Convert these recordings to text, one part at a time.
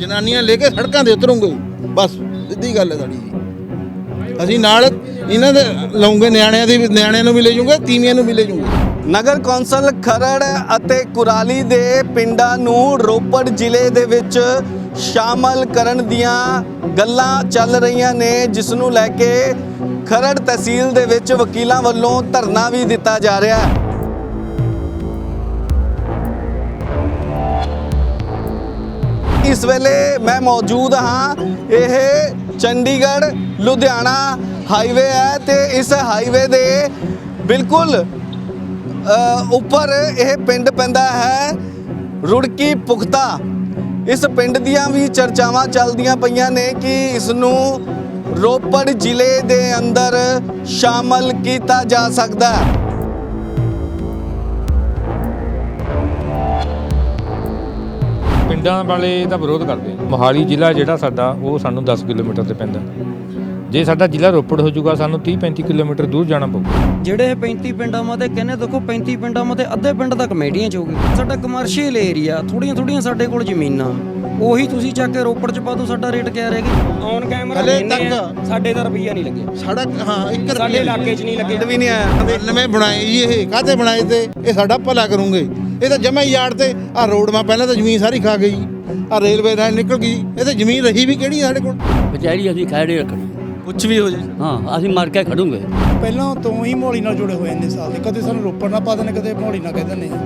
ਜਨਾਨੀਆਂ ਲੈ ਕੇ ਸੜਕਾਂ ਤੇ ਉਤਰੂਗੇ। ਬਸ, ਸਿੱਧੀ ਗੱਲ ਹੈ ਸਾਡੀ ਜੀ। ਅਸੀਂ ਨਾਲ ਇਹਨਾਂ ਦੇ ਲਾਉਂਗੇ, ਨਿਆਣਿਆਂ ਦੇ ਵੀ- ਨਿਆਣਿਆਂ ਨੂੰ ਵੀ ਲੈ ਜਾਊਂਗੇ, ਤੀਵੀਆਂ ਨੂੰ ਵੀ ਲੈ ਜਾਊਂਗੇ। ਨਗਰ ਕੌਂਸਲ ਖਰੜ ਅਤੇ ਕੁਰਾਲੀ ਦੇ ਪਿੰਡਾਂ ਨੂੰ ਰੋਪੜ ਜ਼ਿਲ੍ਹੇ ਦੇ ਵਿੱਚ ਸ਼ਾਮਲ ਕਰਨ ਦੀਆਂ ਗੱਲਾਂ ਚੱਲ ਰਹੀਆਂ ਨੇ, ਜਿਸ ਨੂੰ ਲੈ ਕੇ ਖਰੜ ਤਹਿਸੀਲ ਦੇ ਵਿੱਚ ਵਕੀਲਾਂ ਵੱਲੋਂ ਧਰਨਾ ਵੀ ਦਿੱਤਾ ਜਾ ਰਿਹਾ ਹੈ। ਇਸ ਵੇਲੇ ਮੈਂ ਮੌਜੂਦ ਹਾਂ ਇਹ ਚੰਡੀਗੜ੍ਹ, ਲੁਧਿਆਣਾ ਹਾਈਵੇ ਹੈ ਤੇ ਇਸ ਹਾਈਵੇ ਦੇ ਬਿਲਕੁਲ ਉੱਪਰ ਇਹ ਪਿੰਡ ਪੈਂਦਾ ਹੈ ਰੁੜਕੀ ਪੁਖਤਾ। ਇਸ ਪਿੰਡ ਦੀਆਂ ਵੀ ਚਰਚਾਵਾਂ ਚੱਲਦੀਆਂ ਪਈਆਂ ਨੇ ਕਿ ਇਸ ਨੂੰ ਰੋਪੜ ਜ਼ਿਲ੍ਹੇ ਦੇ ਅੰਦਰ ਸ਼ਾਮਲ ਕੀਤਾ ਜਾ ਸਕਦਾ ਹੈ। ਪਿੰਡਾਂ ਵਾਲੇ ਦਾ ਵਿਰੋਧ ਕਰਦੇ ਮੋਹਾਲੀ ਜ਼ਿਲ੍ਹਾ ਜਿਹੜਾ ਸਾਡਾ ਉਹ ਸਾਨੂੰ 10 ਕਿਲੋਮੀਟਰ ਤੇ ਪੈਂਦਾ। ਜੇ ਸਾਡਾ ਜ਼ਿਲ੍ਹਾ ਰੋਪੜ ਹੋ ਜਾਊਗਾ ਸਾਨੂੰ 30 35 ਕਿਲੋਮੀਟਰ ਦੂਰ ਜਾਣਾ ਪਊਗਾ। ਜਿਹੜੇ ਇਹ 35 ਪਿੰਡਾਂ ਮਤੇ ਕਹਿੰਦੇ ਦੇਖੋ 35 ਪਿੰਡਾਂ ਮਤੇ ਅੱਧੇ ਪਿੰਡ ਤਾਂ ਕਮੇਟੀਆਂ ਚ ਹੋ ਗਏ ਸਾਡਾ ਕਮਰਸ਼ੀਅਲ ਏਰੀਆ ਥੋੜੀਆਂ ਥੋੜੀਆਂ ਸਾਡੇ ਕੋਲ ਜ਼ਮੀਨਾਂ। ਉਹੀ ਤੁਸੀਂ ਚੱਕ ਕੇ ਰੋਪੜ ਚ ਪਾ ਦਿਓ ਸਾਡਾ ਰੇਟ ਕਿਆ ਰਹਿ ਗਿਆ? ਔਨ ਕੈਮਰਾ ਹਲੇ ਤੱਕ- ਸਾਡੇ ਤਾਂ ਰੁਪਈਆ ਨਹੀਂ ਲੱਗਿਆ ਸੜਕ ਹਾਂ ਇੱਕ ਸਾਡੇ ਇਲਾਕੇ ਚ ਨਹੀਂ ਲੱਗੇ। ਵੀ ਨਹੀਂ ਆਇਆ। ਨਵੇਂ ਬਣਾਏ ਜੀ ਇਹ ਕਾਹਤੇ ਬਣਾਏ ਤੇ? ਇਹ ਸਾਡਾ ਭਲਾ ਕਰੂੰਗੇ। ਇਹ ਤਾਂ ਜਮਾ ਹੀ ਯਾਰ ਤੇ ਆ ਰੋਡ ਮਾ ਪਹਿਲਾਂ ਤਾਂ ਜ਼ਮੀਨ ਸਾਰੀ ਖਾ ਗਈ ਆ ਰੇਲਵੇ ਲਾਈਨ ਨਿਕਲ ਗਈ ਇਹ ਤੇ ਜ਼ਮੀਨ ਰਹੀ ਵੀ ਕਿਹੜੀ ਸਾਡੇ ਕੋਲ? ਕਚਹਿਰੀ ਅਸੀਂ ਖੜੇ ਰੱਖਣੀ। ਕੁਝ ਵੀ ਹੋ ਜਾਏ ਹਾਂ ਅਸੀਂ ਮਰ ਕੇ ਖੜੂਗੇ। ਪਹਿਲਾਂ ਤੋਂ ਹੀ ਮੋੜੀ ਨਾਲ ਜੁੜੇ ਹੋਏ ਇੰਨੇ ਸਾਲ ਦੇ ਕਦੇ ਸਾਨੂੰ ਰੋਪੜ ਨਾ ਪਾ ਦੇਣੇ ਕਦੇ ਮੋੜੀ ਨਾ ਕਹਿ ਦਿੰਦੇ ਆ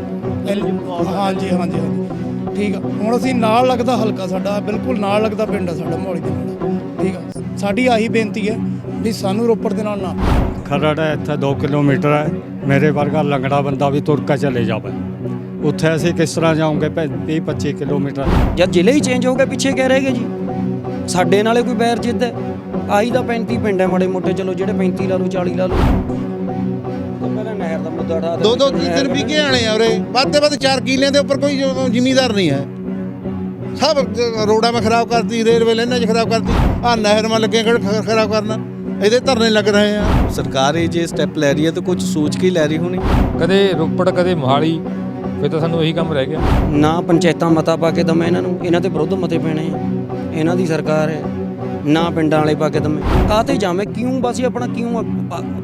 ਹਾਂਜੀ ਹਾਂਜੀ ਹਾਂਜੀ। ਠੀਕ ਆ ਹੁਣ ਅਸੀਂ ਨਾਲ ਲੱਗਦਾ ਹਲਕਾ ਸਾਡਾ ਬਿਲਕੁਲ ਨਾਲ ਲੱਗਦਾ ਪਿੰਡ ਆ ਸਾਡਾ ਮੋੜੀ ਦੇ ਨਾਲ। ਠੀਕ ਆ ਸਾਡੀ ਆਹੀ ਬੇਨਤੀ ਹੈ ਵੀ ਸਾਨੂੰ ਰੋਪੜ ਦੇ ਨਾਲ ਨਾ ਖਰੜ ਇੱਥੇ 2 ਕਿਲੋਮੀਟਰ ਹੈ। ਮੇਰੇ ਵਰਗਾ ਲੰਗੜਾ ਬੰਦਾ ਵੀ ਤੁਰ ਕੇ ਚਲੇ ਜਾਵੇ। ਉੱਥੇ ਅਸੀਂ ਕਿਸ ਤਰ੍ਹਾਂ ਜਾਵਾਂਗੇ 20 25 ਕਿਲੋਮੀਟਰ? ਜਦ ਜ਼ਿਲ੍ਹੇ ਹੀ ਚੇਂਜ ਹੋ ਗਏ ਪਿੱਛੇ ਕਿਆ ਰਹਿ ਗਏ ਜੀ। ਸਾਡੇ ਨਾਲੇ ਕੋਈ ਬੈਰ ਜਿੱਦ ਹੈ। ਆਹੀ ਤਾਂ 35 ਪਿੰਡ ਹੈ ਮਾੜੇ ਮੋਟੇ ਚਲੋ ਜਿਹੜੇ 35 ਲਾ ਲਓ 40 ਲਾ ਲਓ। ਤਾਂ ਪਹਿਲਾਂ ਨਹਿਰ ਦਾ ਮੁੱਦਾ ਉਠਾ ਦੋ ਦੋ ਤਿੰਨ ਤਿੰਨ ਵਿਗੇ ਆਣੇ ਆ ਉਰੇ। ਵੱਧ ਤੇ ਵੱਧ 4 ਕਿੱਲਿਆਂ ਦੇ ਉੱਪਰ ਕੋਈ ਜ਼ਿਮੀਂਦਾਰ ਨਹੀਂ ਹੈ। ਸਭ ਰੋਡਾਂ ਮੈਂ ਖਰਾਬ ਕਰਤੀ ਰੇਲਵੇ ਲਾਈਨਾਂ 'ਚ ਖਰਾਬ ਕਰਤੀ। ਆ ਨਹਿਰ ਮਾ ਲੱਗੇ ਖਰਾਬ ਕਰਨਾ। ਇਹਦੇ ਧਰਨੇ ਲੱਗ ਰਹੇ ਆ। ਸਰਕਾਰ ਇਹ ਜੇ ਸਟੈਪ ਲੈ ਰਹੀ ਹੈ ਤਾਂ ਕੁਝ ਸੋਚ ਕੇ ਲੈ ਰਹੀ ਹੋਣੀ। ਕਦੇ ਰੋਪੜ ਕਦੇ ਮੋਹਾਲੀ। ਫਿਰ ਤਾਂ ਸਾਨੂੰ ਇਹੀ ਕੰਮ ਰਹਿ ਗਿਆ। ਨਾ ਪੰਚਾਇਤਾਂ ਮਤਾ ਪਾ ਕੇ ਦਮੇ ਇਹਨਾਂ ਨੂੰ। ਇਹਨਾਂ ਤੇ ਵਿਰੁੱਧ ਮਤੇ ਪੈਣੇ ਆ। ਇਹਨਾਂ ਦੀ ਸਰਕਾਰ ਹੈ। ਨਾ ਪਿੰਡਾਂ ਵਾਲੇ ਪਾ ਕੇ ਦਮੇ ਕਾਹਤੇ ਜਾਵੇਂ ਕਿਉਂ ਬਸ ਇਹ ਆਪਣਾ ਕਿਉਂ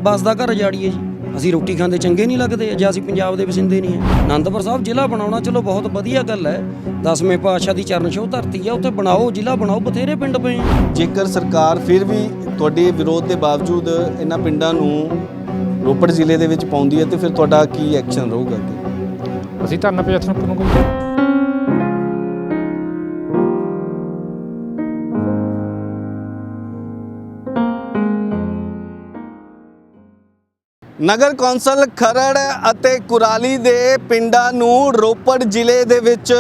ਬਸ ਦਾ ਘਰ ਜਾੜੀਏ ਜੀ। ਅਸੀਂ ਰੋਟੀ ਖਾਂਦੇ ਚੰਗੇ ਨਹੀਂ ਲੱਗਦੇ ਜਾਂ ਅਸੀਂ ਪੰਜਾਬ ਦੇ ਵਸਿੰਦੇ ਨਹੀਂ ਹੈ। ਆਨੰਦਪੁਰ ਸਾਹਿਬ ਜ਼ਿਲ੍ਹਾ ਬਣਾਉਣਾ ਚਲੋ ਬਹੁਤ ਵਧੀਆ ਗੱਲ ਹੈ। ਦਸਵੇਂ ਪਾਤਸ਼ਾਹ ਦੀ ਚਰਨ ਛੋਹ ਧਰਤੀ ਆ ਉੱਥੇ ਬਣਾਓ ਜ਼ਿਲ੍ਹਾ ਬਣਾਓ ਬਥੇਰੇ ਪਿੰਡ ਪਏ ਆ। ਜੇਕਰ ਸਰਕਾਰ ਫਿਰ ਵੀ ਤੁਹਾਡੇ ਵਿਰੋਧ ਦੇ ਬਾਵਜੂਦ ਇਹਨਾਂ ਪਿੰਡਾਂ ਨੂੰ ਰੋਪੜ ਜ਼ਿਲ੍ਹੇ ਦੇ ਵਿੱਚ ਪਾਉਂਦੀ ਹੈ ਤੇ ਫਿਰ ਤੁਹਾਡਾ ਕੀ ਐਕਸ਼ਨ ਰਹੂਗਾ ਅੱਗੇ ਅਸੀਂ ਧਰਨਾ ਪ੍ਰਦਰਸ਼ਨ ਨਗਰ ਕੌਂਸਲ ਖਰੜ ਅਤੇ ਕੁਰਾਲੀ ਦੇ ਪਿੰਡਾਂ ਨੂੰ ਰੋਪੜ ਜ਼ਿਲ੍ਹੇ ਦੇ ਵਿੱਚ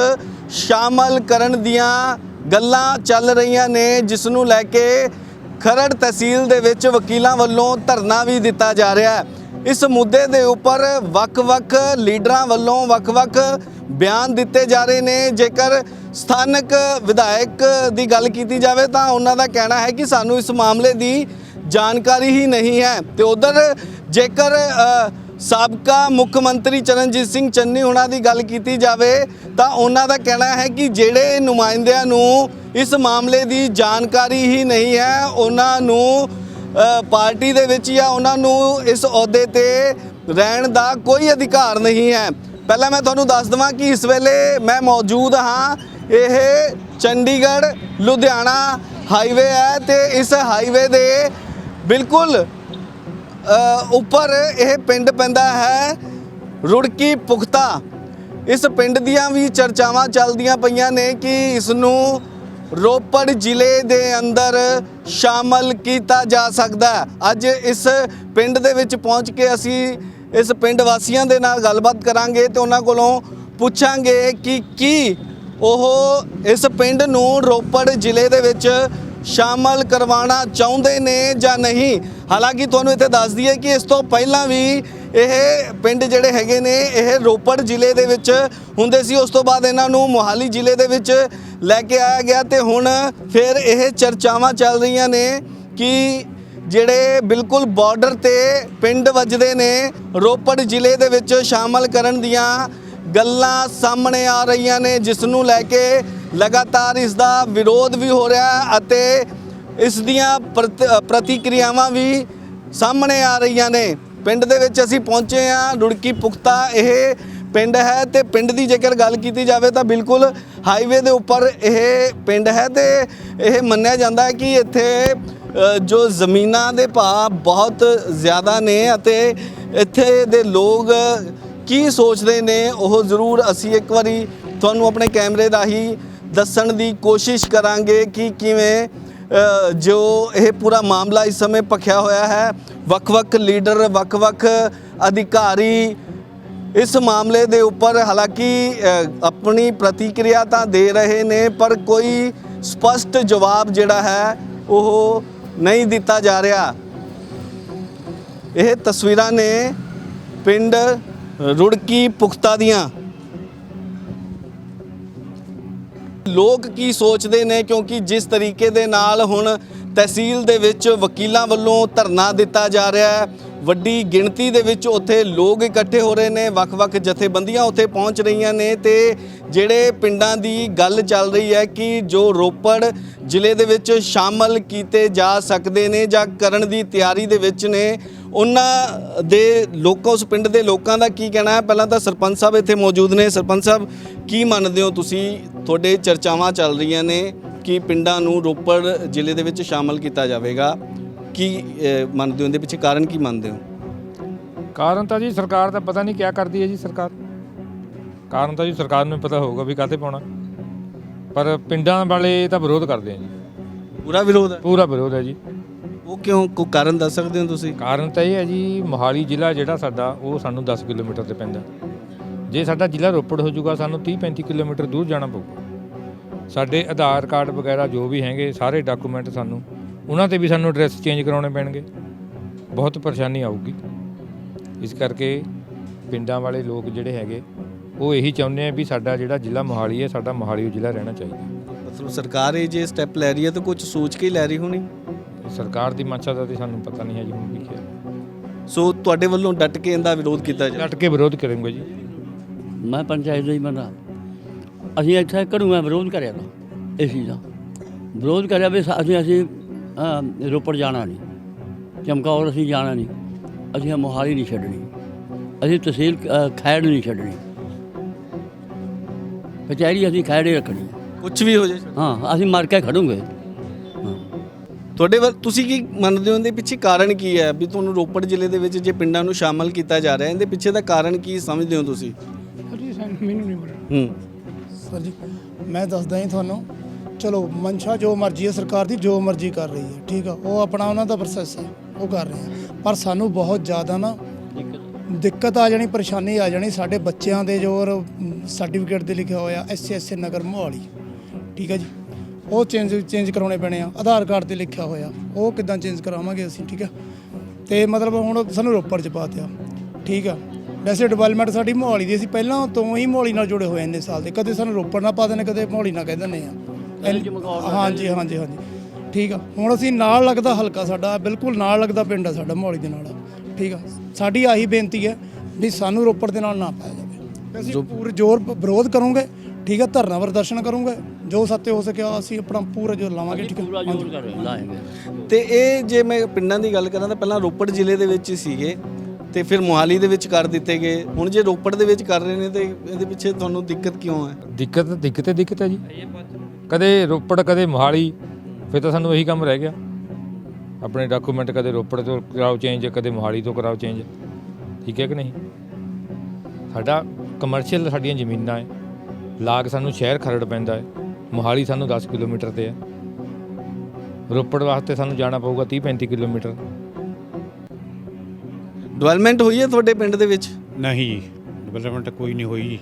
ਸ਼ਾਮਲ ਕਰਨ ਦੀਆਂ ਗੱਲਾਂ ਚੱਲ ਰਹੀਆਂ ਨੇ, ਜਿਸ ਨੂੰ ਲੈ ਕੇ ਖਰੜ ਤਹਿਸੀਲ ਦੇ ਵਿੱਚ ਵਕੀਲਾਂ ਵੱਲੋਂ ਧਰਨਾ ਵੀ ਦਿੱਤਾ ਜਾ ਰਿਹਾ ਹੈ। ਇਸ ਮੁੱਦੇ ਦੇ ਉੱਪਰ ਵੱਖ-ਵੱਖ ਲੀਡਰਾਂ ਵੱਲੋਂ ਵੱਖ-ਵੱਖ ਬਿਆਨ ਦਿੱਤੇ ਜਾ ਰਹੇ ਨੇ। ਜੇਕਰ ਸਥਾਨਕ ਵਿਧਾਇਕ ਦੀ ਗੱਲ ਕੀਤੀ ਜਾਵੇ ਤਾਂ ਉਹਨਾਂ ਦਾ ਕਹਿਣਾ ਹੈ ਕਿ ਸਾਨੂੰ ਇਸ ਮਾਮਲੇ ਦੀ ਜਾਣਕਾਰੀ ਹੀ ਨਹੀਂ ਹੈ। ਤੇ ਉਧਰ ਜੇਕਰ ਸਾਬਕਾ ਮੁੱਖ ਮੰਤਰੀ ਚਰਨਜੀਤ ਸਿੰਘ ਚੰਨੀ ਉਹਨਾਂ ਦੀ ਗੱਲ ਕੀਤੀ ਜਾਵੇ ਤਾਂ ਉਹਨਾਂ ਦਾ ਕਹਿਣਾ ਹੈ ਕਿ ਜਿਹੜੇ ਨੁਮਾਇੰਦਿਆਂ ਨੂੰ ਇਸ ਮਾਮਲੇ ਦੀ ਜਾਣਕਾਰੀ ਹੀ ਨਹੀਂ ਹੈ, ਉਹਨਾਂ ਨੂੰ ਪਾਰਟੀ ਦੇ ਵਿੱਚ ਜਾਂ ਉਹਨਾਂ ਨੂੰ ਇਸ ਅਹੁਦੇ ਤੇ ਰਹਿਣ ਦਾ ਕੋਈ ਅਧਿਕਾਰ ਨਹੀਂ ਹੈ। ਪਹਿਲਾਂ ਮੈਂ ਤੁਹਾਨੂੰ ਦੱਸ ਦਵਾਂ ਕਿ ਇਸ ਵੇਲੇ ਮੈਂ ਮੌਜੂਦ ਹਾਂ ਇਹ ਚੰਡੀਗੜ੍ਹ, ਲੁਧਿਆਣਾ ਹਾਈਵੇ ਹੈ ਤੇ ਇਸ ਹਾਈਵੇ ਦੇ ਬਿਲਕੁਲ ਉੱਪਰ ਇਹ ਪਿੰਡ ਪੈਂਦਾ ਹੈ ਰੁੜਕੀ ਪੁਖਤਾ। ਇਸ ਪਿੰਡ ਦੀਆਂ ਵੀ ਚਰਚਾਵਾਂ ਚੱਲਦੀਆਂ ਪਈਆਂ ਨੇ ਕਿ ਇਸ ਨੂੰ ਰੋਪੜ ਜ਼ਿਲ੍ਹੇ ਦੇ ਅੰਦਰ ਸ਼ਾਮਲ ਕੀਤਾ ਜਾ ਸਕਦਾ ਹੈ। ਅੱਜ ਇਸ ਪਿੰਡ ਦੇ ਵਿੱਚ ਪਹੁੰਚ ਕੇ ਅਸੀਂ ਇਸ ਪਿੰਡ ਵਾਸੀਆਂ ਦੇ ਨਾਲ ਗੱਲਬਾਤ ਕਰਾਂਗੇ ਤੇ ਉਹਨਾਂ ਕੋਲੋਂ ਪੁੱਛਾਂਗੇ ਕਿ ਕੀ ਉਹ ਇਸ ਪਿੰਡ ਨੂੰ ਰੋਪੜ ਜ਼ਿਲ੍ਹੇ ਦੇ ਵਿੱਚ ਸ਼ਾਮਲ ਕਰਵਾਉਣਾ ਚਾਹੁੰਦੇ ਨੇ ਜਾਂ ਨਹੀਂ। ਹਾਲਾਂਕਿ ਤੁਹਾਨੂੰ ਇੱਥੇ ਦੱਸ ਦਈਏ ਕਿ ਇਸ ਤੋਂ ਪਹਿਲਾਂ ਵੀ ਇਹ ਪਿੰਡ ਜਿਹੜੇ ਹੈਗੇ ਨੇ, ਇਹ ਰੋਪੜ ਜ਼ਿਲ੍ਹੇ ਦੇ ਵਿੱਚ ਹੁੰਦੇ ਸੀ। ਉਸ ਤੋਂ ਬਾਅਦ ਇਹਨਾਂ ਨੂੰ ਮੋਹਾਲੀ ਜ਼ਿਲ੍ਹੇ ਦੇ ਵਿੱਚ ਲੈ ਕੇ ਆਇਆ ਗਿਆ ਤੇ ਹੁਣ ਫਿਰ ਇਹ ਚਰਚਾਵਾਂ ਚੱਲ ਰਹੀਆਂ ਨੇ ਕਿ ਜਿਹੜੇ ਬਿਲਕੁਲ ਬਾਰਡਰ ਤੇ ਪਿੰਡ ਵੱਜਦੇ ਨੇ, ਰੋਪੜ ਜ਼ਿਲ੍ਹੇ ਦੇ ਵਿੱਚ ਸ਼ਾਮਲ ਕਰਨ ਦੀਆਂ ਗੱਲਾਂ ਸਾਹਮਣੇ ਆ ਰਹੀਆਂ ਨੇ, ਜਿਸ ਨੂੰ ਲੈ ਕੇ ਲਗਾਤਾਰ ਇਸ ਦਾ ਵਿਰੋਧ ਵੀ ਹੋ ਰਿਹਾ ਅਤੇ ਇਸ ਦੀਆਂ ਪ੍ਰਤ- ਪ੍ਰਤੀਕਿਰਿਆਵਾਂ ਵੀ ਸਾਹਮਣੇ ਆ ਰਹੀਆਂ ਨੇ। ਪਿੰਡ ਦੇ ਵਿੱਚ ਅਸੀਂ ਪਹੁੰਚੇ ਹਾਂ ਰੁੜਕੀ ਪੁਖਤਾ, ਇਹ ਪਿੰਡ ਹੈ ਤੇ ਪਿੰਡ ਦੀ ਜੇਕਰ ਗੱਲ ਕੀਤੀ ਜਾਵੇ ਤਾਂ ਬਿਲਕੁਲ ਹਾਈਵੇ ਦੇ ਉੱਪਰ ਇਹ ਪਿੰਡ ਹੈ ਤੇ ਇਹ ਮੰਨਿਆ ਜਾਂਦਾ ਹੈ ਕਿ ਇੱਥੇ ਜੋ ਜ਼ਮੀਨਾਂ ਦੇ ਭਾਅ ਬਹੁਤ ਜ਼ਿਆਦਾ ਨੇ ਅਤੇ ਇੱਥੇ ਦੇ ਲੋਕ ਕੀ ਸੋਚਦੇ ਨੇ ਉਹ ਜ਼ਰੂਰ ਅਸੀਂ ਇੱਕ ਵਾਰੀ ਤੁਹਾਨੂੰ ਆਪਣੇ ਕੈਮਰੇ ਰਾਹੀਂ ਦੱਸਣ ਦੀ ਕੋਸ਼ਿਸ਼ ਕਰਾਂਗੇ ਕਿ ਕਿਵੇਂ ਜੋ ਇਹ ਪੂਰਾ ਮਾਮਲਾ ਇਸ ਸਮੇਂ ਭਖਿਆ ਹੋਇਆ ਹੈ, ਵੱਖ-ਵੱਖ ਲੀਡਰ, ਵੱਖ-ਵੱਖ ਅਧਿਕਾਰੀ ਇਸ ਮਾਮਲੇ ਦੇ ਉੱਪਰ ਹਾਲਾਂਕਿ ਆਪਣੀ ਪ੍ਰਤੀਕਿਰਿਆ ਤਾਂ ਦੇ ਰਹੇ ਨੇ, ਪਰ ਕੋਈ ਸਪਸ਼ਟ ਜਵਾਬ ਜਿਹੜਾ ਹੈ ਉਹ ਨਹੀਂ ਦਿੱਤਾ ਜਾ ਰਿਹਾ। ਇਹ ਤਸਵੀਰਾਂ ਨੇ ਪਿੰਡ ਰੁੜਕੀ ਪੁਖਤਾ ਦੀਆਂ। ਲੋਕ ਕੀ ਸੋਚਦੇ ਨੇ? ਕਿਉਂਕਿ ਜਿਸ ਤਰੀਕੇ ਦੇ ਨਾਲ ਹੁਣ ਤਹਿਸੀਲ ਦੇ ਵਿੱਚ ਵਕੀਲਾਂ ਵੱਲੋਂ ਧਰਨਾ ਦਿੱਤਾ ਜਾ ਰਿਹਾ ਹੈ, ਵੱਡੀ ਗਿਣਤੀ ਦੇ ਵਿੱਚ ਉੱਥੇ ਲੋਕ ਇਕੱਠੇ ਹੋ ਰਹੇ ਨੇ, ਵੱਖ-ਵੱਖ ਜਥੇਬੰਦੀਆਂ ਉੱਥੇ ਪਹੁੰਚ ਰਹੀਆਂ ਨੇ ਤੇ ਜਿਹੜੇ ਪਿੰਡਾਂ ਦੀ ਗੱਲ ਚੱਲ ਰਹੀ ਹੈ ਕਿ ਜੋ ਰੋਪੜ ਜ਼ਿਲ੍ਹੇ ਦੇ ਵਿੱਚ ਸ਼ਾਮਲ ਕੀਤੇ ਜਾ ਸਕਦੇ ਨੇ ਜਾਂ ਕਰਨ ਦੀ ਤਿਆਰੀ ਦੇ ਵਿੱਚ ਨੇ ਉਹਨਾਂ ਦੇ ਲੋਕਾਂ ਉਸ ਪਿੰਡ ਦੇ ਲੋਕਾਂ ਦਾ ਕੀ ਕਹਿਣਾ ਹੈ? ਪਹਿਲਾਂ ਤਾਂ ਸਰਪੰਚ ਸਾਹਿਬ ਇੱਥੇ ਮੌਜੂਦ ਨੇ। ਸਰਪੰਚ ਸਾਹਿਬ ਕੀ ਮੰਨਦੇ ਹੋ ਤੁਸੀਂ? ਤੁਹਾਡੇ ਚਰਚਾਵਾਂ ਚੱਲ ਰਹੀਆਂ ਨੇ ਕਿ ਪਿੰਡਾਂ ਨੂੰ ਰੋਪੜ ਜ਼ਿਲ੍ਹੇ ਦੇ ਵਿੱਚ ਸ਼ਾਮਲ ਕੀਤਾ ਜਾਵੇਗਾ। ਕੀ ਮੰਨਦੇ ਹੋ ਇਹਦੇ ਪਿੱਛੇ? ਕਾਰਨ ਕੀ ਮੰਨਦੇ ਹੋ? ਕਾਰਨ ਤਾਂ ਜੀ ਸਰਕਾਰ ਦਾ ਪਤਾ ਨਹੀਂ ਕਿਆ ਕਰਦੀ ਹੈ ਜੀ ਸਰਕਾਰ। ਕਾਰਨ ਤਾਂ ਜੀ ਸਰਕਾਰ ਨੂੰ ਪਤਾ ਹੋਊਗਾ ਵੀ ਕਾਹਤੇ ਪਾਉਣਾ। ਪਰ ਪਿੰਡਾਂ ਵਾਲੇ ਤਾਂ ਵਿਰੋਧ ਕਰਦੇ ਆ ਜੀ। ਪੂਰਾ ਵਿਰੋਧ ਹੈ? ਪੂਰਾ ਵਿਰੋਧ ਹੈ ਜੀ। ਉਹ ਕਿਉਂ ਕੋਈ ਕਾਰਨ ਦੱਸ ਸਕਦੇ ਹੋ ਤੁਸੀਂ? ਕਾਰਨ ਤਾਂ ਇਹ ਹੈ ਜੀ ਮੋਹਾਲੀ ਜ਼ਿਲ੍ਹਾ ਜਿਹੜਾ ਸਾਡਾ ਉਹ ਸਾਨੂੰ 10 ਕਿਲੋਮੀਟਰ ਤੇ ਪੈਂਦਾ। ਜੇ ਸਾਡਾ ਜ਼ਿਲ੍ਹਾ ਰੋਪੜ ਹੋ ਜਾਊਗਾ ਸਾਨੂੰ 30 35 ਕਿਲੋਮੀਟਰ ਦੂਰ ਜਾਣਾ ਪਊਗਾ। ਸਾਡੇ ਆਧਾਰ ਕਾਰਡ ਵਗੈਰਾ ਜੋ ਵੀ ਹੈਗੇ ਸਾਰੇ ਡਾਕੂਮੈਂਟ ਸਾਨੂੰ ਉਹਨਾਂ ਤੇ ਵੀ ਸਾਨੂੰ ਐਡਰੈਸ ਚੇਂਜ ਕਰਾਉਣੇ ਪੈਣਗੇ। ਬਹੁਤ ਪਰੇਸ਼ਾਨੀ ਆਊਗੀ। ਇਸ ਕਰਕੇ ਪਿੰਡਾਂ ਵਾਲੇ ਲੋਕ ਜਿਹੜੇ ਹੈਗੇ ਉਹ ਇਹੀ ਚਾਹੁੰਦੇ ਆ ਵੀ ਸਾਡਾ ਜਿਹੜਾ ਜ਼ਿਲ੍ਹਾ ਮੋਹਾਲੀ ਹੈ ਸਾਡਾ ਮੋਹਾਲੀ ਜ਼ਿਲ੍ਹਾ ਰਹਿਣਾ ਚਾਹੀਦਾ। ਮਤਲਬ ਸਰਕਾਰ ਇਹ ਜੇ ਸਟੈਪ ਲੈ ਰਹੀ ਹੈ ਤਾਂ ਕੁਝ ਸੋਚ ਕੇ ਹੀ ਲੈ ਰਹੀ ਹੋਣੀ? ਸਰਕਾਰ ਦੀ ਮਨਸ਼ਾ ਦਾ ਤੇ ਸਾਨੂੰ ਪਤਾ ਨਹੀਂ ਹੈ ਜੀ ਹੁਣ ਕੀ ਹੈ। ਸੋ ਤੁਹਾਡੇ ਵੱਲੋਂ ਡਟ ਕੇ ਇਹਦਾ ਵਿਰੋਧ ਕੀਤਾ ਜਾ ਡਟ ਕੇ ਵਿਰੋਧ ਕਰਾਂਗੇ ਜੀ। ਮੈਂ ਪੰਚਾਇਤ ਦਾ ਹੀ ਬੰਦਾ ਅਸੀਂ ਇੱਥੇ ਘੜੂਆਂ ਵਿਰੋਧ ਕਰਿਆ ਤਾ ਇਸ ਚੀਜ਼। ਦਾ ਵਿਰੋਧ ਕਰਿਆ ਵੀ ਸਾ- ਅਸੀਂ ਅਸੀਂ ਰੋਪੜ ਜਾਣਾ ਨਹੀਂ। ਚਮਕੌਰ ਅਸੀਂ ਜਾਣਾ ਨਹੀਂ। ਅਸੀਂ ਮੋਹਾਲੀ ਨਹੀਂ ਛੱਡਣੀ। ਅਸੀਂ ਤਹਿਸੀਲ ਖੈੜ ਨਹੀਂ ਛੱਡਣੀ। ਕਚਹਿਰੀ ਅਸੀਂ ਖੈੜੇ ਰੱਖਣੀ। ਕੁਝ ਵੀ ਹੋ ਜਾਏ ਹਾਂ ਅਸੀਂ ਮਰ ਕੇ ਖੜੂਗੇ। ਤੁਹਾਡੇ ਵੱਲ ਤੁਸੀਂ ਕੀ ਮੰਨਦੇ ਹੋ? ਇਹਦੇ ਪਿੱਛੇ ਕਾਰਨ ਕੀ ਹੈ? ਵੀ ਤੁਹਾਨੂੰ ਰੋਪੜ ਜ਼ਿਲ੍ਹੇ ਦੇ ਵਿੱਚ ਜੇ ਪਿੰਡਾਂ ਨੂੰ ਸ਼ਾਮਲ ਕੀਤਾ ਜਾ ਰਿਹਾ ਹੈ ਇਹਦੇ ਪਿੱਛੇ ਦਾ ਕਾਰਨ ਕੀ ਸਮਝਦੇ ਹੋ ਤੁਸੀਂ? ਜੀ ਸਾਨੂੰ ਮੈਨੂੰ ਨਹੀਂ ਪਤਾ। ਹੂੰ। ਸਰ ਜੀ ਮੈਂ ਦੱਸਦਾ ਹੀ ਤੁਹਾਨੂੰ। ਚਲੋ ਮਨਸ਼ਾ ਜੋ ਮਰਜ਼ੀ ਹੈ ਸਰਕਾਰ ਦੀ ਜੋ ਮਰਜ਼ੀ ਕਰ ਰਹੀ ਹੈ ਠੀਕ ਆ? ਉਹ ਆਪਣਾ ਉਹਨਾਂ ਦਾ ਪ੍ਰੋਸੈਸ ਹੈ ਉਹ ਕਰ ਰਹੇ ਆ। ਪਰ ਸਾਨੂੰ ਬਹੁਤ ਜ਼ਿਆਦਾ ਨਾ ਦਿੱਕਤ ਆ ਜਾਣੀ ਪਰੇਸ਼ਾਨੀ ਆ ਜਾਣੀ ਸਾਡੇ ਬੱਚਿਆਂ ਦੇ ਜੋ ਸਰਟੀਫਿਕੇਟ ਤੇ ਲਿਖਿਆ ਹੋਇਆ ਐਸਐਸਏ ਨਗਰ ਮੋਹਾਲੀ। ਠੀਕ ਹੈ ਜੀ? ਉਹ ਚੇਂਜ ਚੇਂਜ ਕਰਾਉਣੇ ਪੈਣੇ ਆ। ਆਧਾਰ ਕਾਰਡ ਤੇ ਲਿਖਿਆ ਹੋਇਆ। ਉਹ ਕਿਦਾਂ ਚੇਂਜ ਕਰਾਵਾਂਗੇ ਅਸੀਂ ਠੀਕ ਹੈ ਤੇ ਮਤਲਬ ਹੁਣ ਸਾਨੂੰ ਰੋਪੜ ਚ ਪਾਤਿਆ ਠੀਕ ਆ? ਵੈਸੇ ਡਿਵੈਲਪਮੈਂਟ ਸਾਡੀ ਮੋਹਾਲੀ ਦੀ ਅਸੀਂ ਪਹਿਲਾਂ ਤੋਂ ਹੀ ਮੋਹਾਲੀ ਨਾਲ ਜੁੜੇ ਹੋਏ ਇੰਨੇ ਸਾਲ ਦੇ। ਕਦੇ ਸਾਨੂੰ ਰੋਪੜ ਨਾ ਪਾ ਦੇਣੇ ਕਦੇ ਮੋਹਾਲੀ ਨਾ ਕਹਿ ਦਿੰਦੇ ਆ। ਹਾਂਜੀ ਹਾਂਜੀ ਹਾਂਜੀ। ਠੀਕ ਆ? ਹੁਣ ਅਸੀਂ ਨਾਲ ਲੱਗਦਾ ਹਲਕਾ ਸਾਡਾ ਬਿਲਕੁਲ ਨਾਲ ਲੱਗਦਾ ਪਿੰਡ ਆ ਸਾਡਾ ਮੋਹਾਲੀ ਦੇ ਨਾਲ। ਠੀਕ ਆ? ਸਾਡੀ ਆਹੀ ਬੇਨਤੀ ਹੈ ਵੀ ਸਾਨੂੰ ਰੋਪੜ ਦੇ ਨਾਲ ਨਾ ਪਾਇਆ ਜਾਵੇ। ਅਸੀਂ ਪੂਰੇ ਜ਼ੋਰ ਵਿਰੋਧ ਕਰੂੰਗੇ। ਠੀਕ ਆ? ਧਰਨਾ ਪ੍ਰਦਰਸ਼ਨ ਕਰੂੰਗੇ। ਜੋ ਸੱਤੇ ਹੋ ਸਕਿਆ ਅਸੀਂ ਆਪਣਾ ਪੂਰਾ ਜੋ ਲਾਵਾਂਗੇ ਠੀਕ ਪੂਰਾ ਹੈ ਜ਼ੋਰ ਕਰ ਲਾਏਗੇ ਤੇ ਇਹ ਜੇ ਮੈਂ ਪਿੰਡਾਂ ਦੀ ਗੱਲ ਕਰਾਂ ਤਾਂ ਪਹਿਲਾਂ ਰੋਪੜ ਜ਼ਿਲ੍ਹੇ ਦੇ ਵਿੱਚ ਹੀ ਸੀਗੇ ਤੇ ਫਿਰ ਮੋਹਾਲੀ ਦੇ ਵਿੱਚ ਕਰ ਦਿੱਤੇ ਗਏ। ਹੁਣ ਜੇ ਰੋਪੜ ਦੇ ਵਿੱਚ ਕਰ ਰਹੇ ਨੇ ਤੇ ਇਹਦੇ ਪਿੱਛੇ ਤੁਹਾਨੂੰ ਦਿੱਕਤ ਕਿਉਂ ਹੈ? ਦਿੱਕਤ ਦਿੱਕਤ ਹੈ ਦਿੱਕਤ ਹੈ ਜੀ। ਕਦੇ ਰੋਪੜ ਕਦੇ ਮੋਹਾਲੀ ਫਿਰ ਤਾਂ ਸਾਨੂੰ ਇਹੀ ਕੰਮ ਰਹਿ ਗਿਆ। ਆਪਣੇ ਡਾਕੂਮੈਂਟ ਕਦੇ ਰੋਪੜ ਤੋਂ ਕਰਾਓ ਚੇਂਜ ਕਦੇ ਮੋਹਾਲੀ ਤੋਂ ਕਰਾਓ ਚੇਂਜ ਠੀਕ ਹੈ ਕਿ ਨਹੀਂ? ਸਾਡਾ ਕਮਰਸ਼ੀਅਲ ਸਾਡੀਆਂ ਜ਼ਮੀਨਾਂ ਹੈ। ਲਾਗ ਸਾਨੂੰ ਸ਼ਹਿਰ ਖਰੜ ਪੈਂਦਾ ਹੈ। ਮੋਹਾਲੀ ਸਾਨੂੰ 10 ਕਿਲੋਮੀਟਰ ਤੇ ਹੈ ਰੋਪੜ ਵਾਸਤੇ ਸਾਨੂੰ ਜਾਣਾ ਪਊਗਾ 30 35 ਕਿਲੋਮੀਟਰ। ਡਿਵੈਲਪਮੈਂਟ ਹੋਈ ਹੈ ਤੁਹਾਡੇ ਪਿੰਡ ਦੇ ਵਿੱਚ? ਨਹੀਂ ਜੀ ਡਿਵੈਲਪਮੈਂਟ ਕੋਈ ਨਹੀਂ ਹੋਈ ਜੀ।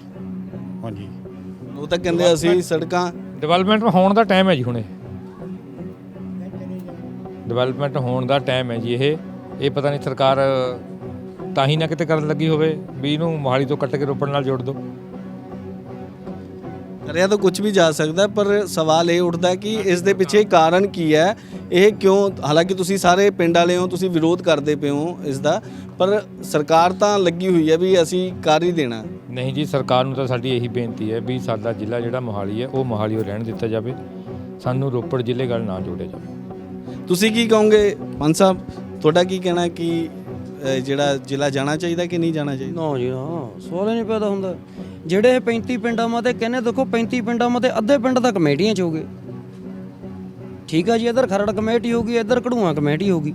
ਹਾਂਜੀ। ਉਹ ਤਾਂ ਕਹਿੰਦੇ ਅਸੀਂ ਸੜਕਾਂ ਡਿਵੈਲਪਮੈਂਟ ਹੋਣ ਦਾ ਟਾਈਮ ਹੈ ਜੀ ਹੁਣ। ਡਿਵੈਲਪਮੈਂਟ ਹੋਣ ਦਾ ਟਾਈਮ ਹੈ ਜੀ ਇਹ। ਇਹ ਪਤਾ ਨਹੀਂ ਸਰਕਾਰ ਤਾਂ ਹੀ ਨਾ ਕਿਤੇ ਕਰਨ ਲੱਗੀ ਹੋਵੇ ਵੀ ਇਹਨੂੰ ਮੋਹਾਲੀ ਤੋਂ ਕੱਟ ਕੇ ਰੋਪੜ ਨਾਲ ਜੋੜ ਦਿਓ। ਕਰਿਆ ਤਾਂ ਕੁਝ ਵੀ ਜਾ ਸਕਦਾ ਪਰ ਸਵਾਲ ਇਹ ਉੱਠਦਾ ਕਿ ਇਸ ਦੇ ਪਿੱਛੇ ਕਾਰਨ ਕੀ ਹੈ? ਇਹ ਕਿਉਂ ਹਾਲਾਂਕਿ ਤੁਸੀਂ ਸਾਰੇ ਪਿੰਡ ਵਾਲੇ ਹੋ ਤੁਸੀਂ ਵਿਰੋਧ ਕਰਦੇ ਪਏ ਹੋ ਇਸ ਦਾ ਪਰ ਸਰਕਾਰ ਤਾਂ ਲੱਗੀ ਹੋਈ ਹੈ ਵੀ ਅਸੀਂ ਕਰ ਹੀ ਦੇਣਾ। ਨਹੀਂ ਜੀ ਸਰਕਾਰ ਨੂੰ ਤਾਂ ਸਾਡੀ ਇਹੀ ਬੇਨਤੀ ਹੈ ਵੀ ਸਾਡਾ ਜ਼ਿਲ੍ਹਾ ਜਿਹੜਾ ਮੋਹਾਲੀ ਹੈ ਉਹ ਮੋਹਾਲੀ ਓ ਰਹਿਣ ਦਿੱਤਾ ਜਾਵੇ। ਸਾਨੂੰ ਰੋਪੜ ਜ਼ਿਲ੍ਹੇ ਨਾਲ ਨਾ ਜੋੜਿਆ ਜਾਵੇ। ਤੁਸੀਂ ਕੀ ਕਹੋਗੇ? ਪੰਜ ਸਾਹਿਬ ਤੁਹਾਡਾ ਕੀ ਕਹਿਣਾ ਕਿ ਅ, ਜਿਹੜਾ ਜ਼ਿਲ੍ਹਾ ਜਾਣਾ ਚਾਹੀਦਾ ਕਿ ਨਹੀਂ ਜਾਣਾ ਚਾਹੀਦਾ? ਨਾ ਜੀ ਨਾ ਸਵਾਲ ਹੀ ਨਹੀਂ ਪੈਦਾ ਹੁੰਦਾ। ਜਿਹੜੇ ਇਹ 35 ਪਿੰਡਾਂ ਮਤੇ ਕਹਿੰਦੇ ਦੇਖੋ 35 ਪਿੰਡਾਂ ਮਤੇ ਅੱਧੇ ਪਿੰਡ ਤਾਂ ਕਮੇਟੀਆਂ ਚ ਹੋਗੇ ਠੀਕ ਹੈ ਜੀ ਇੱਧਰ ਖਰੜ ਕਮੇਟੀ ਹੋਗੀ ਇੱਧਰ ਕਢੂਆ ਕਮੇਟੀ ਹੋਗੀ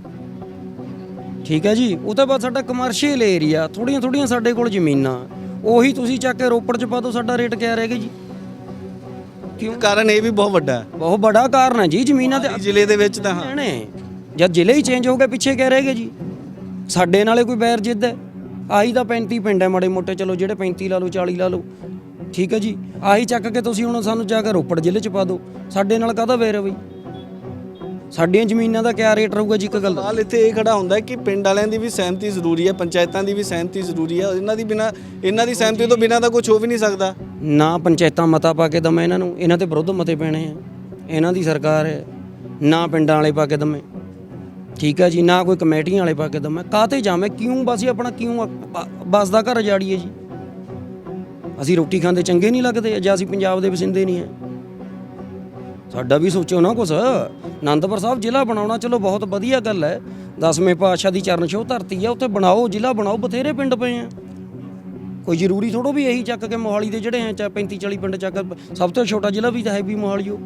ਠੀਕ ਹੈ ਜੀ ਉਹ ਤੋਂ ਬਾਅਦ ਸਾਡਾ ਕਮਰਸ਼ੀਅਲ ਏਰੀਆ ਥੋੜੀਆਂ ਥੋੜੀਆਂ ਸਾਡੇ ਕੋਲ ਜ਼ਮੀਨਾਂ। ਉਹੀ ਤੁਸੀਂ ਚੱਕ ਕੇ ਰੋਪੜ ਚ ਪਾ ਦਿਓ ਸਾਡਾ ਰੇਟ ਕਿਆ ਰਹੇਗਾ ਜੀ? ਕਿਉਂ? ਕਾਰਨ ਇਹ ਵੀ ਬਹੁਤ ਵੱਡਾ। ਹੈ ਬਹੁਤ ਵੱਡਾ ਕਾਰਨ ਹੈ ਜੀ ਜ਼ਮੀਨਾਂ ਤੇ ਜ਼ਿਲ੍ਹੇ ਦੇ ਵਿੱਚ ਤਾਂ ਹਾਂ। ਜਦ ਜ਼ਿਲ੍ਹੇ ਹੀ ਚੇਂਜ ਹੋ ਗਏ ਪਿੱਛੇ ਕਹਿ ਰਹੇਗੇ ਜੀ? ਸਾਡੇ ਨਾਲੇ ਕੋਈ ਬੈਰ ਜਿੱਦ ਹੈ? ਆਹੀ ਤਾਂ 35 ਪਿੰਡ ਹੈ ਮਾੜੇ ਮੋਟੇ ਚਲੋ ਜਿਹੜੇ 35 ਲਾ ਲਓ 40 ਲਾ ਲਓ। ਠੀਕ ਹੈ ਜੀ? ਆਹੀ ਚੱਕ ਕੇ ਤੁਸੀਂ ਹੁਣ ਸਾਨੂੰ ਜਾ ਕੇ ਰੋਪੜ ਜ਼ਿਲ੍ਹੇ ਚ ਪਾ ਦਿਓ। ਸਾਡੇ ਨਾਲ ਕਾਹਦਾ ਬੈਰ ਹੈ ਬਈ? ਸਾਡੀਆਂ ਜ਼ਮੀਨਾਂ ਦਾ ਕਿਆ ਰੇਟ ਰਹੂਗਾ ਜੀ ਇੱਕ ਗੱਲ ਦਾ ਸਵਾਲ ਇੱਥੇ ਇਹ ਖੜਾ ਹੁੰਦਾ ਹੈ ਕਿ ਪਿੰਡ ਵਾਲਿਆਂ ਦੀ ਵੀ ਸਹਿਮਤੀ ਜ਼ਰੂਰੀ ਹੈ ਪੰਚਾਇਤਾਂ ਦੀ ਵੀ ਸਹਿਮਤੀ ਜ਼ਰੂਰੀ ਹੈ ਇਹਨਾਂ ਦੀ ਬਿਨਾ ਇਹਨਾਂ ਦੀ ਸਹਿਮਤੀ ਤੋਂ ਬਿਨਾ ਤਾਂ ਕੁਝ ਹੋ ਵੀ ਨਹੀਂ ਸਕਦਾ। ਨਾ ਪੰਚਾਇਤਾਂ ਮਤਾ ਪਾ ਕੇ ਦਮੇ ਇਹਨਾਂ ਨੂੰ ਇਹਨਾਂ ਤੇ ਵਿਰੁੱਧ ਮਤੇ ਪੈਣੇ ਆ। ਇਹਨਾਂ ਦੀ ਸਰਕਾਰ ਹੈ ਨਾ ਪਿੰਡਾਂ ਵਾਲੇ ਪਾ ਕੇ ਦਮੇ। ਠੀਕ ਹੈ ਜੀ, ਨਾ ਕੋਈ ਕਮੇਟੀਆਂ ਵਾਲੇ ਪਾ ਕੇ ਦਮੇ ਕਾਹਤੇ ਜਾਵੇਂ ਕਿਉਂ ਬਸ ਹੀ ਆਪਣਾ ਕਿਉਂ ਬ- ਬਸ ਦਾ ਘਰ ਜਾੜੀਏ ਜੀ। ਅਸੀਂ ਰੋਟੀ ਖਾਂਦੇ ਚੰਗੇ ਨਹੀਂ ਲੱਗਦੇ ਜਾਂ ਅਸੀਂ ਪੰਜਾਬ ਦੇ ਵਸਿੰਦੇ ਨਹੀਂ ਹੈ ਸਾਡਾ ਵੀ ਸੋਚੋ ਨਾ ਕੁਛ। ਆਨੰਦਪੁਰ ਸਾਹਿਬ ਜ਼ਿਲ੍ਹਾ ਬਣਾਉਣਾ, ਚਲੋ ਬਹੁਤ ਵਧੀਆ ਗੱਲ ਹੈ। ਦਸਵੇਂ ਪਾਤਸ਼ਾਹ ਦੀ ਚਰਨ ਛੋਹ ਧਰਤੀ ਆ, ਉੱਥੇ ਬਣਾਓ, ਜ਼ਿਲ੍ਹਾ ਬਣਾਓ, ਬਥੇਰੇ ਪਿੰਡ ਪਏ ਆ। ਕੋਈ ਜ਼ਰੂਰੀ ਥੋੜੋ ਵੀ ਇਹੀ ਚੱਕ ਕੇ ਮੋਹਾਲੀ ਦੇ ਜਿਹੜੇ ਹੈ ਚਾਹੇ 35 40 ਪਿੰਡ ਚੱਕ, ਸਭ ਤੋਂ ਛੋਟਾ ਜ਼ਿਲ੍ਹਾ ਵੀ ਤਾਂ ਹੈ ਵੀ ਮੋਹਾਲੀ ਉਹ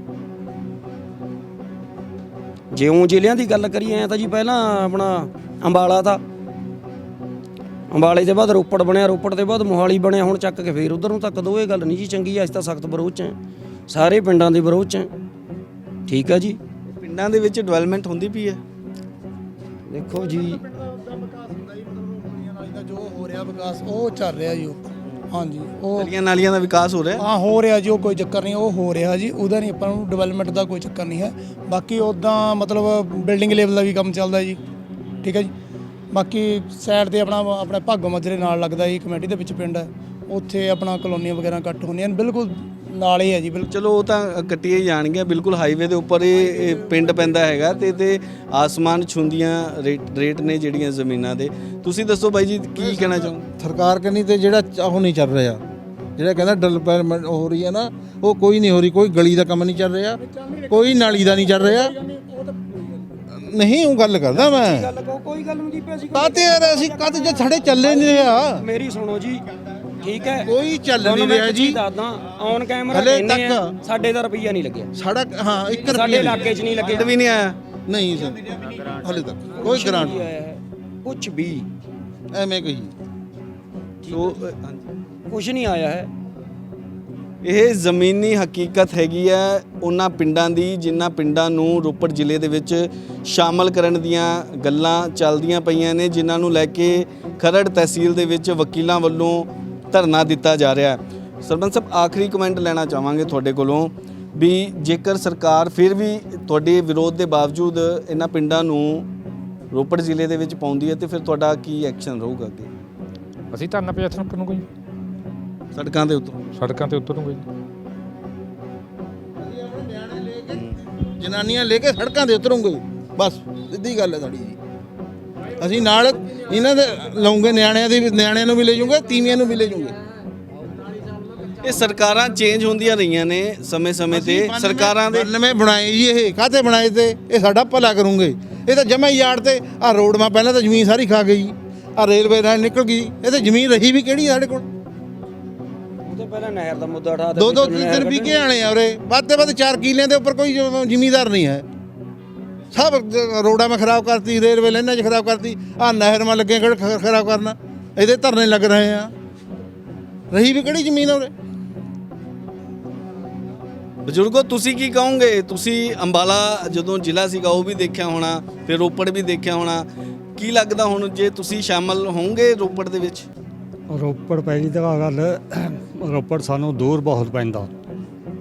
ਜਿਉਂ ਜ਼ਿਲ੍ਹਿਆਂ ਦੀ ਗੱਲ ਕਰੀਏ ਤਾਂ ਜੀ ਪਹਿਲਾਂ ਆਪਣਾ ਅੰਬਾਲਾ ਤਾਂ ਅੰਬਾਲੇ ਦੇ ਬਾਅਦ ਰੋਪੜ ਬਣਿਆ ਰੋਪੜ ਦੇ ਬਾਅਦ ਮੋਹਾਲੀ ਬਣਿਆ ਹੁਣ ਚੱਕ ਕੇ ਫੇਰ ਉਧਰ ਨੂੰ ਤੱਕ ਦੋ ਇਹ ਗੱਲ ਨਹੀਂ ਜੀ ਚੰਗੀ ਅੱਜ ਤਾਂ ਸਖਤ ਵਿਰੋਧ ਚ ਹੈ। ਸਾਰੇ ਪਿੰਡਾਂ ਦੇ ਵਿਰੋਧ ਚ ਹੈ। ਠੀਕ ਹੈ ਜੀ। ਪਿੰਡਾਂ ਦੇ ਵਿੱਚ ਡਿਵੈਲਪਮੈਂਟ ਹੁੰਦੀ ਪਈ ਹੈ। ਦੇਖੋ ਜੀ। ਦਾ ਜੋ ਹੋ ਰਿਹਾ ਵਿਕਾਸ ਉਹ ਚੱਲ ਰਿਹਾ ਜੀ ਉਹ। ਹਾਂਜੀ ਉਹ ਗਲੀਆਂ ਨਾਲੀਆਂ ਦਾ ਵਿਕਾਸ ਹੋ ਰਿਹਾ ਹੈ। ਹਾਂ ਹੋ ਰਿਹਾ ਜੀ ਉਹ ਕੋਈ ਚੱਕਰ ਨਹੀਂ ਉਹ ਹੋ ਰਿਹਾ ਜੀ ਉਹਦਾ ਨਹੀਂ ਆਪਾਂ ਨੂੰ ਡਿਵੈਲਪਮੈਂਟ ਦਾ ਕੋਈ ਚੱਕਰ ਨਹੀਂ ਹੈ। ਬਾਕੀ ਉਦਾਂ ਮਤਲਬ ਬਿਲਡਿੰਗ ਲੈਵਲ ਦਾ ਵੀ ਕੰਮ ਚੱਲਦਾ ਜੀ ਠੀਕ ਹੈ ਜੀ। ਬਾਕੀ ਸਾਈਡ ਤੇ ਆਪਣਾ ਆਪਣੇ ਭਾਗੋ ਮਜਰੇ ਨਾਲ ਲੱਗਦਾ ਜੀ ਕਮੇਟੀ ਦੇ ਵਿੱਚ ਪਿੰਡ ਹੈ। ਉੱਥੇ ਆਪਣਾ ਕਲੋਨੀਆਂ ਵਗੈਰਾ ਕੱਟ ਹੁੰਦੀਆਂ ਨੇ ਬਿਲਕੁਲ ਨਾਲ ਹੀ ਹੈ ਜੀ ਬਿਲਕੁਲ। ਚਲੋ ਉਹ ਤਾਂ ਕੱਟੀਆਂ ਹੀ ਜਾਣਗੀਆਂ ਬਿਲਕੁਲ ਹਾਈਵੇ ਦੇ ਉੱਪਰ ਇਹ ਇਹ ਪਿੰਡ ਪੈਂਦਾ ਹੈਗਾ ਤੇ ਤੇ ਆਸਮਾਨ ਛੁੰਦੀਆਂ ਰੇਟ ਰੇਟ ਨੇ ਜਿਹੜੀਆਂ ਜ਼ਮੀਨਾਂ ਦੇ। ਤੁਸੀਂ ਦੱਸੋ ਬਾਈ ਜੀ ਕੀ ਕਹਿਣਾ ਚਾਹੋ ਸਰਕਾਰ ਕਹਿੰਦੀ ਤੇ ਜਿਹੜਾ ਉਹ ਨਹੀਂ ਚੱਲ ਰਿਹਾ। ਜਿਹੜਾ ਕਹਿੰਦਾ ਡਿਵੈਲਪਮੈਂਟ ਹੋ ਰਹੀ ਹੈ ਨਾ ਉਹ ਕੋਈ ਨਹੀਂ ਹੋ ਰਹੀ ਕੋਈ ਗਲੀ ਦਾ ਕੰਮ ਨਹੀਂ ਚੱਲ ਰਿਹਾ ਕੋਈ ਨਾਲੀ ਦਾ ਨਹੀਂ ਚੱਲ ਰਿਹਾ। ਨਹੀਂ ਉਹ ਗੱਲ ਕਰਦਾ ਮੈਂ। ਗੱਲ ਕੋਈ ਗੱਲ ਨਹੀਂ ਜੀ ਅਸੀਂ ਕਾਤੇ ਯਾਰ ਅਸੀਂ ਕਾਤੇ ਜੇ ਸਾਡੇ ਚੱਲੇ ਨਹੀਂ ਰਿਹਾ। ਮੇਰੀ ਸੁਣੋ ਜੀ ਠੀਕ ਹੈ? ਕੋਈ ਚੱਲ ਨਹੀਂ ਰਿਹਾ ਜੀ। ਦੱਸਦਾ ਔਨ ਕੈਮਰਾ ਹਲੇ ਕਹਿੰਦੇ ਆ ਤੱਕ- ਸਾਡੇ ਦਾ ਰੁਪਈਆ ਨਹੀਂ ਲੱਗਿਆ। ਸਾਡਾ ਹਾਂ 1 ਸਾਡੇ ਰੁਪਿਆ ਇਲਾਕੇ 'ਚ ਨਹੀਂ ਲੱਗਿਆ। ਵੀ ਨਹੀਂ ਆਇਆ। ਨਹੀਂ ਸਰ ਹਲੇ ਤੱਕ ਕੋਈ ਗ੍ਰਾਂਟ ਕੁਝ ਵੀ। ਐਵੇਂ ਕਹੀ। ਸੋ ਅ, ਹਾਂਜੀ ਕੁਝ ਨਹੀਂ ਆਇਆ ਹੈ। ਇਹ ਜ਼ਮੀਨੀ ਹਕੀਕਤ ਹੈਗੀ ਹੈ ਉਹਨਾਂ ਪਿੰਡਾਂ ਦੀ ਜਿਨ੍ਹਾਂ ਪਿੰਡਾਂ ਨੂੰ ਰੋਪੜ ਜ਼ਿਲ੍ਹੇ ਦੇ ਵਿੱਚ ਸ਼ਾਮਲ ਕਰਨ ਦੀਆਂ ਗੱਲਾਂ ਚੱਲਦੀਆਂ ਪਈਆਂ ਨੇ ਜਿਨ੍ਹਾਂ ਨੂੰ ਲੈ ਕੇ ਖਰੜ ਤਹਿਸੀਲ ਦੇ ਵਿੱਚ ਵਕੀਲਾਂ ਵੱਲੋਂ ਧਰਨਾ ਦਿੱਤਾ ਜਾ ਰਿਹਾ ਹੈ। ਸਰਪੰਚ ਸਾਹਿਬ ਆਖਰੀ ਕਮੈਂਟ ਲੈਣਾ ਚਾਹਾਂਗੇ ਤੁਹਾਡੇ ਕੋਲੋਂ ਵੀ ਜੇਕਰ ਸਰਕਾਰ ਫਿਰ ਵੀ ਤੁਹਾਡੇ ਵਿਰੋਧ ਦੇ ਬਾਵਜੂਦ ਇਹਨਾਂ ਪਿੰਡਾਂ ਨੂੰ ਰੋਪੜ ਜ਼ਿਲ੍ਹੇ ਦੇ ਵਿੱਚ ਪਾਉਂਦੀ ਹੈ ਤੇ ਫਿਰ ਤੁਹਾਡਾ ਕੀ ਐਕਸ਼ਨ ਰਹੂਗਾ ਅੱਗੇ? ਅਸੀਂ ਧਰਨਾ ਪ੍ਰਦਰਸ਼ਨ ਕਰੂੰਗੇ ਜੀ ਸੜਕਾਂ ਦੇ ਉੱਤੋਂ। ਸੜਕਾਂ ਤੇ ਉਤਰੂੰਗੇ ਜੀ ਜਨਾਨੀਆਂ ਲੈ ਕੇ ਸੜਕਾਂ ਤੇ ਉਤਰੂਗੇ ਬਸ ਸਿੱਧੀ ਗੱਲ ਹੈ ਸਾਡੀ ਜੀ। ਅਸੀਂ ਨਾਲ ਇਹਨਾਂ ਦੇ ਲਾਉਂਗੇ ਨਿਆਣਿਆਂ ਦੀ ਵੀ- ਨਿਆਣਿਆਂ ਨੂੰ ਵੀ ਲੈ ਜਾਊਂਗੇ ਤੀਵੀਆਂ ਨੂੰ ਵੀ ਲੈ ਜਾਊਂਗੇ। ਇਹ ਸਰਕਾਰਾਂ ਚੇਂਜ ਹੁੰਦੀਆਂ ਰਹੀਆਂ ਨੇ ਸਮੇਂ-ਸਮੇਂ ਤੇ। ਸਰਕਾਰਾਂ ਦੇ 92 ਬਣਾਏ ਜੀ ਇਹ ਕਾਹਤੇ ਬਣਾਏ ਤੇ? ਇਹ ਸਾਡਾ ਭਲਾ ਕਰੂੰਗੇ। ਇਹ ਤਾਂ ਜਮਾ ਯਾਰ ਤੇ ਆ ਰੋਡ ਮਾ ਪਹਿਲਾਂ ਤਾਂ ਜ਼ਮੀਨ ਸਾਰੀ ਖਾ ਗਈ। ਆ ਰੇਲਵੇ ਲਾਈਨ ਨਿਕਲ ਗਈ। ਇਹ ਤੇ ਜ਼ਮੀਨ ਰਹੀ ਵੀ ਕਿਹੜੀ ਸਾਡੇ ਕੋਲ? ਉਹਦੇ ਪਹਿਲਾਂ ਨਹਿਰ ਦਾ ਮੁੱਦਾ ਉਠਾ ਦੋ ਦੋ ਤਿੰਨ ਤਿੰਨ ਵਿਕੇ ਆਣੇ ਆ ਉਰੇ? ਵੱਧ ਤੇ ਵੱਧ 4 ਕਿੱਲਿਆਂ ਦੇ ਉੱਪਰ ਕੋਈ ਜ਼ਿਮੀਂਦਾਰ ਨਹੀਂ ਹੈ। ਸਭ ਰੋਡਾਂ ਮੈਂ ਖਰਾਬ ਕਰਤੀ ਰੇਲਵੇ ਲਾਈਨਾਂ 'ਚ ਖਰਾਬ ਕਰਤੀ ਆ ਨਹਿਰ ਮਾ ਲੱਗੇ ਕਿਹੜਾ ਖ- ਖਰਾਬ ਕਰਨਾ ਇਹਦੇ ਧਰਨੇ ਲੱਗ ਰਹੇ ਆ। ਰਹੀ ਵੀ ਕਿਹੜੀ ਜ਼ਮੀਨ ਆ ਉਰੇ? ਬਜ਼ੁਰਗੋ ਤੁਸੀਂ ਕੀ ਕਹੋਗੇ? ਤੁਸੀਂ ਅੰਬਾਲਾ ਜਦੋਂ ਜ਼ਿਲ੍ਹਾ ਸੀਗਾ ਉਹ ਵੀ ਦੇਖਿਆ ਹੋਣਾ ਫਿਰ ਰੋਪੜ ਵੀ ਦੇਖਿਆ ਹੋਣਾ। ਕੀ ਲੱਗਦਾ ਹੁਣ ਜੇ ਤੁਸੀਂ ਸ਼ਾਮਲ ਹੋਵੋਗੇ ਰੋਪੜ ਦੇ ਵਿੱਚ? ਰੋਪੜ ਪਹਿਲੀ ਤਾਂ ਗੱਲ ਰੋਪੜ ਸਾਨੂੰ ਦੂਰ ਬਹੁਤ ਪੈਂਦਾ।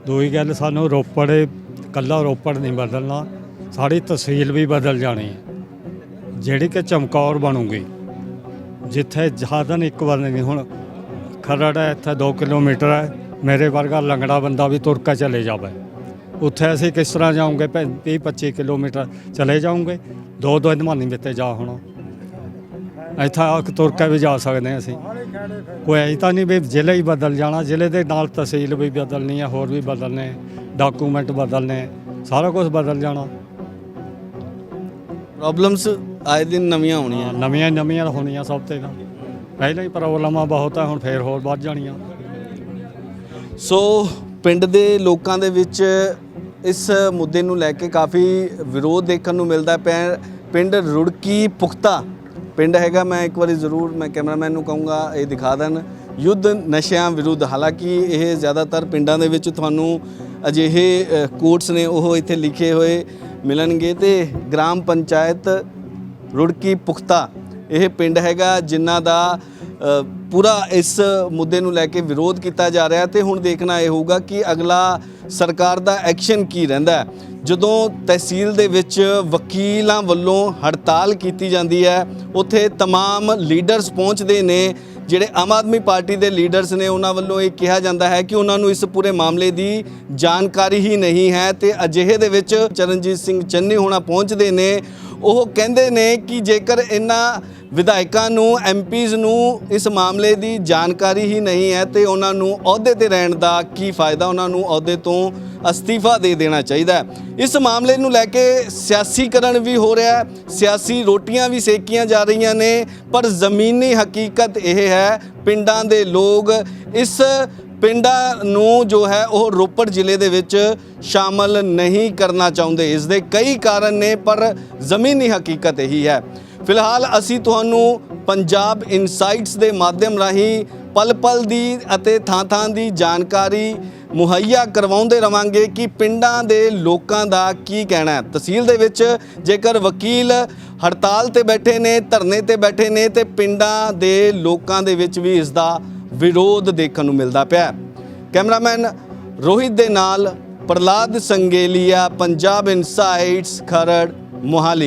ਦੂਈ ਗੱਲ ਸਾਨੂੰ ਰੋਪੜ ਕੱਲਾ ਰੋਪੜ ਨਹੀਂ ਬਦਲਣਾ। ਸਾਡੀ ਤਹਿਸੀਲ ਵੀ ਬਦਲ ਜਾਣੀ ਹੈ। ਜਿਹੜੀ ਕਿ ਚਮਕੌਰ ਬਣੂਗੀ, ਜਿੱਥੇ ਜਹਾਦਨ ਇੱਕ ਵਾਰ ਨਹੀਂ, ਹੁਣ ਖਰੜ ਹੈ ਇੱਥੇ 2 ਕਿਲੋਮੀਟਰ ਹੈ, ਮੇਰੇ ਵਰਗਾ ਲੰਗੜਾ ਬੰਦਾ ਵੀ ਤੁਰ ਕੇ ਚਲੇ ਜਾਵੇ। ਉੱਥੇ ਅਸੀਂ ਕਿਸ ਤਰ੍ਹਾਂ ਜਾਵਾਂਗੇ 30 25 ਕਿਲੋਮੀਟਰ ਚਲੇ ਜਾਵਾਂਗੇ ਦੋ ਦੋ ਦਿਨ ਵਿੱਤੇ ਜਾ ਹੋਣਾ। ਇੱਥੇ ਆ ਕੇ ਤੁਰ ਕੇ ਵੀ ਜਾ ਸਕਦੇ ਹਾਂ ਅਸੀਂ। ਕੋਈ ਐਂ ਤਾਂ ਨਹੀਂ ਵੀ ਜ਼ਿਲ੍ਹਾ ਹੀ ਬਦਲ ਜਾਣਾ, ਜ਼ਿਲ੍ਹੇ ਦੇ ਨਾਲ ਤਹਿਸੀਲ ਵੀ ਬਦਲਣੀ ਹੈ, ਹੋਰ ਵੀ ਬਦਲਨੇ ਡਾਕੂਮੈਂਟ ਬਦਲਨੇ ਸਾਰਾ ਕੁਝ ਬਦਲ ਜਾਣਾ। ਪ੍ਰੋਬਲਮਸ ਆਏ ਦਿਨ ਨਵੀਆਂ ਹੋਣੀਆਂ। ਨਵੀਆਂ ਨਵੀਆਂ ਹੋਣੀਆਂ ਸਭ ਤੇ ਤਾਂ। ਪਹਿਲਾਂ ਹੀ ਪ੍ਰੋਬਲਮਾਂ ਬਹੁਤ ਹੈ ਹੁਣ ਫੇਰ ਹੋਰ ਵੱਧ ਜਾਣੀਆਂ। ਸੋ ਪਿੰਡ ਦੇ ਲੋਕਾਂ ਦੇ ਵਿੱਚ ਇਸ ਮੁੱਦੇ ਨੂੰ ਲੈ ਕੇ ਕਾਫੀ ਵਿਰੋਧ ਦੇਖਣ ਨੂੰ ਮਿਲਦਾ। ਪੈ- ਪਿੰਡ ਰੁੜਕੀ ਪੁਖਤਾ ਪਿੰਡ ਹੈਗਾ ਮੈਂ ਇੱਕ ਵਾਰੀ ਜ਼ਰੂਰ ਮੈਂ ਕੈਮਰਾਮੈਨ ਨੂੰ ਕਹੂੰਗਾ ਇਹ ਦਿਖਾ ਦੇਣ। ਯੁੱਧ ਨਸ਼ਿਆਂ ਵਿਰੁੱਧ ਹਾਲਾਂਕਿ ਇਹ ਜ਼ਿਆਦਾਤਰ ਪਿੰਡਾਂ ਦੇ ਵਿੱਚ ਤੁਹਾਨੂੰ ਅਜਿਹੇ ਕੋਟਸ ਨੇ ਉਹ ਇੱਥੇ ਲਿਖੇ ਹੋਏ। ਮਿਲਣਗੇ ਤੇ ਗ੍ਰਾਮ ਪੰਚਾਇਤ ਰੁੜਕੀ ਪੁਖਤਾ ਇਹ ਪਿੰਡ ਹੈਗਾ ਜਿਨ੍ਹਾਂ ਦਾ ਅ, ਪੂਰਾ ਇਸ ਮੁੱਦੇ ਨੂੰ ਲੈ ਕੇ ਵਿਰੋਧ ਕੀਤਾ ਜਾ ਰਿਹਾ ਤੇ ਹੁਣ ਦੇਖਣਾ ਇਹ ਹੋਊਗਾ ਕਿ ਅਗਲਾ ਸਰਕਾਰ ਦਾ ਐਕਸ਼ਨ ਕੀ ਰਹਿੰਦਾ ਹੈ। ਜਦੋਂ ਤਹਿਸੀਲ ਦੇ ਵਿੱਚ ਵਕੀਲਾਂ ਵੱਲੋਂ ਹੜਤਾਲ ਕੀਤੀ ਜਾਂਦੀ ਹੈ ਉੱਥੇ तमाम ਲੀਡਰਸ ਪਹੁੰਚਦੇ ਨੇ ਜਿਹੜੇ ਆਮ ਆਦਮੀ ਪਾਰਟੀ ਦੇ ਲੀਡਰਸ ਨੇ ਉਹਨਾਂ ਵੱਲੋਂ ਇਹ ਕਿਹਾ ਜਾਂਦਾ ਹੈ ਕਿ ਉਹਨਾਂ ਨੂੰ ਇਸ ਪੂਰੇ ਮਾਮਲੇ ਦੀ ਜਾਣਕਾਰੀ ਹੀ ਨਹੀਂ ਹੈ ਤੇ ਅਜਿਹੇ ਦੇ ਵਿੱਚ ਚਰਨਜੀਤ ਸਿੰਘ ਚੰਨੀ ਹੋਣਾ ਪਹੁੰਚਦੇ ਨੇ ਉਹ ਕਹਿੰਦੇ ਨੇ ਕਿ ਜੇਕਰ ਇਹਨਾਂ ਵਿਧਾਇਕਾਂ ਨੂੰ ਐਮਪੀਜ਼ ਨੂੰ ਇਸ ਮਾਮਲੇ ਦੀ ਜਾਣਕਾਰੀ ਹੀ ਨਹੀਂ ਹੈ, ਤੇ ਉਹਨਾਂ ਨੂੰ ਅਹੁਦੇ ਤੇ ਰਹਿਣ ਦਾ ਕੀ ਫਾਇਦਾ? ਉਹਨਾਂ ਨੂੰ ਅਹੁਦੇ ਤੋਂ ਅਸਤੀਫਾ ਦੇ ਦੇਣਾ ਚਾਹੀਦਾ ਇਸ ਮਾਮਲੇ ਨੂੰ ਲੈ ਕੇ ਸਿਆਸੀਕਰਨ ਵੀ ਹੋ ਰਿਹਾ ਹੈ, ਸਿਆਸੀ ਰੋਟੀਆਂ ਵੀ ਸੇਕੀਆਂ ਜਾ ਰਹੀਆਂ ਨੇ, ਪਰ ਜ਼ਮੀਨੀ ਹਕੀਕਤ ਇਹ ਹੈ, ਪਿੰਡਾਂ ਦੇ ਲੋਕ ਇਸ ਪਿੰਡਾਂ ਨੂੰ ਜੋ ਹੈ ਉਹ ਰੋਪੜ ਜ਼ਿਲ੍ਹੇ ਦੇ ਵਿੱਚ ਸ਼ਾਮਲ ਨਹੀਂ ਕਰਨਾ ਚਾਹੁੰਦੇ। ਇਸ ਦੇ ਕਈ ਕਾਰਨ ਨੇ, ਪਰ ਜ਼ਮੀਨੀ ਹਕੀਕਤ ਇਹੀ ਹੈ। ਫਿਲਹਾਲ ਅਸੀਂ ਤੁਹਾਨੂੰ ਪੰਜਾਬ ਇਨਸਾਈਟਸ ਦੇ ਮਾਧਿਅਮ ਰਾਹੀਂ ਪਲ ਪਲ ਦੀ ਅਤੇ ਥਾਂ ਥਾਂ ਦੀ ਜਾਣਕਾਰੀ ਮੁਹੱਈਆ ਕਰਵਾਉਂਦੇ ਰਵਾਂਗੇ ਕਿ ਪਿੰਡਾਂ ਦੇ ਲੋਕਾਂ ਦਾ ਕੀ ਕਹਿਣਾ ਹੈ। ਤਹਿਸੀਲ ਦੇ ਵਿੱਚ ਜੇਕਰ ਵਕੀਲ ਹੜਤਾਲ ਤੇ ਬੈਠੇ ਨੇ, ਧਰਨੇ ਤੇ ਬੈਠੇ ਨੇ, ਤੇ ਪਿੰਡਾਂ ਦੇ ਲੋਕਾਂ ਦੇ ਵਿੱਚ ਵੀ ਇਸ ਦਾ ਵਿਰੋਧ ਦੇਖਣ ਨੂੰ ਮਿਲਦਾ ਪਿਆ ਕੈਮਰਾਮੈਨ ਰੋਹਿਤ ਦੇ ਨਾਲ ਪ੍ਰਲਾਦ ਸੰਗੇਲੀਆ, ਪੰਜਾਬ ਇਨਸਾਈਟਸ, ਖਰੜ, ਮੋਹਾਲੀ।